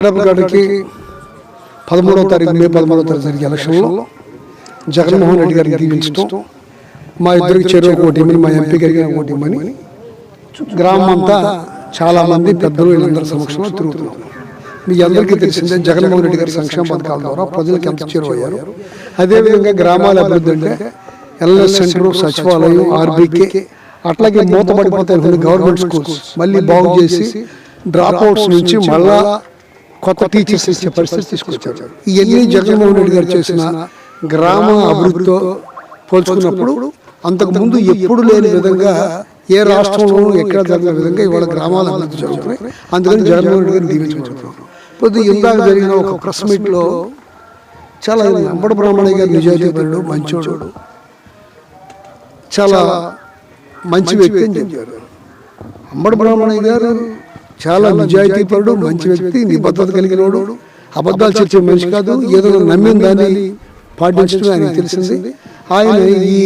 గడప గడకి పదమూడవ తారీఖు మే పదమూడవ తారీఖు జరిగే ఎలక్షన్లో జగన్మోహన్ రెడ్డి గారిని దీవించడం మా ఇద్దరికి చెరువు ఒకటి ఇమ్మని మా ఎంపీ గారికి ఒకటి ఇమ్మని గ్రామం అంతా చాలామంది పెద్దలు వీళ్ళందరి సమక్షంలో తిరుగుతున్నారు మీ అందరికీ తెలిసిందే జగన్మోహన్ రెడ్డి గారి సంక్షేమ పథకాల ద్వారా ప్రజలకు ఎంత చేరువయ్యారు. అదేవిధంగా గ్రామాల అభివృద్ధి అంటే ఎల్ఎస్ సెంటర్ సచివాలయం ఆర్బీకే అట్లాగే మూతపడిపోతాయి కొన్ని గవర్నమెంట్ స్కూల్స్ మళ్ళీ బాగు చేసి డ్రాప్ అవుట్స్ నుంచి మళ్ళా కొత్త టీచర్స్ ఇచ్చే పరిస్థితి తీసుకొచ్చారు. ఇవన్నీ జగన్మోహన్ రెడ్డి గారు చేసిన గ్రామ అభివృద్ధితో పోల్చుకున్నప్పుడు అంతకు ముందు ఎప్పుడు లేని విధంగా ఏ రాష్ట్రంలో ఎక్కడ జరిగిన విధంగా ఇవాళ గ్రామాల అభివృద్ధి జరుగుతున్నాయి అందుకని జగన్మోహన్ రెడ్డి గారిని దీవించుకుంటున్నాం ఇప్పుడు ఇందాక జరిగిన ఒక ప్రెస్ మీట్లో చాలా అంబడ బ్రాహ్మణయ్య గారు నిజాయితీపరుడు మంచోడు. చాలా మంచి వ్యక్తి అని చెప్పారు అంబడ బ్రాహ్మణయ్య గారు చాలా నిజాయితీపరుడు మంచి వ్యక్తి నిబద్ధత కలిగినోడు అబద్ధాలు చెప్పే మనిషి కాదు ఏదో నమ్మిన దాన్ని పాటించడం ఆయనకు తెలిసింది. ఆయన ఈ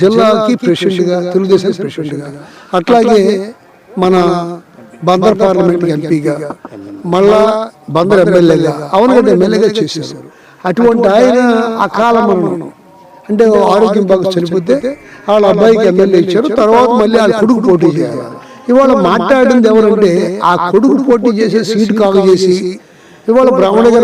జిల్లాకి ప్రెసిడెంట్గా తెలుగుదేశం ప్రెసిడెంట్గా అట్లాగే మన బందర్ పార్లమెంట్ ఎంపీగా మళ్ళా బందర్ ఎమ్మెల్యేగా అవనగడ్డ ఎమ్మెల్యేగా చేశారు. అటువంటి ఆయన అకాల మరణం అంటే ఆరోగ్యం బాగా చనిపోతే వాళ్ళ అబ్బాయికి ఎమ్మెల్యే ఇచ్చారు తర్వాత మళ్ళీ వాళ్ళ కొడుకు పోటీ చేయాలి. ఇవాళ మాట్లాడింది ఎవరంటే ఆ కొడుకు పోటీ చేసే సీటు కాగు చేసి ఇవాళ బ్రాహ్మణ గారు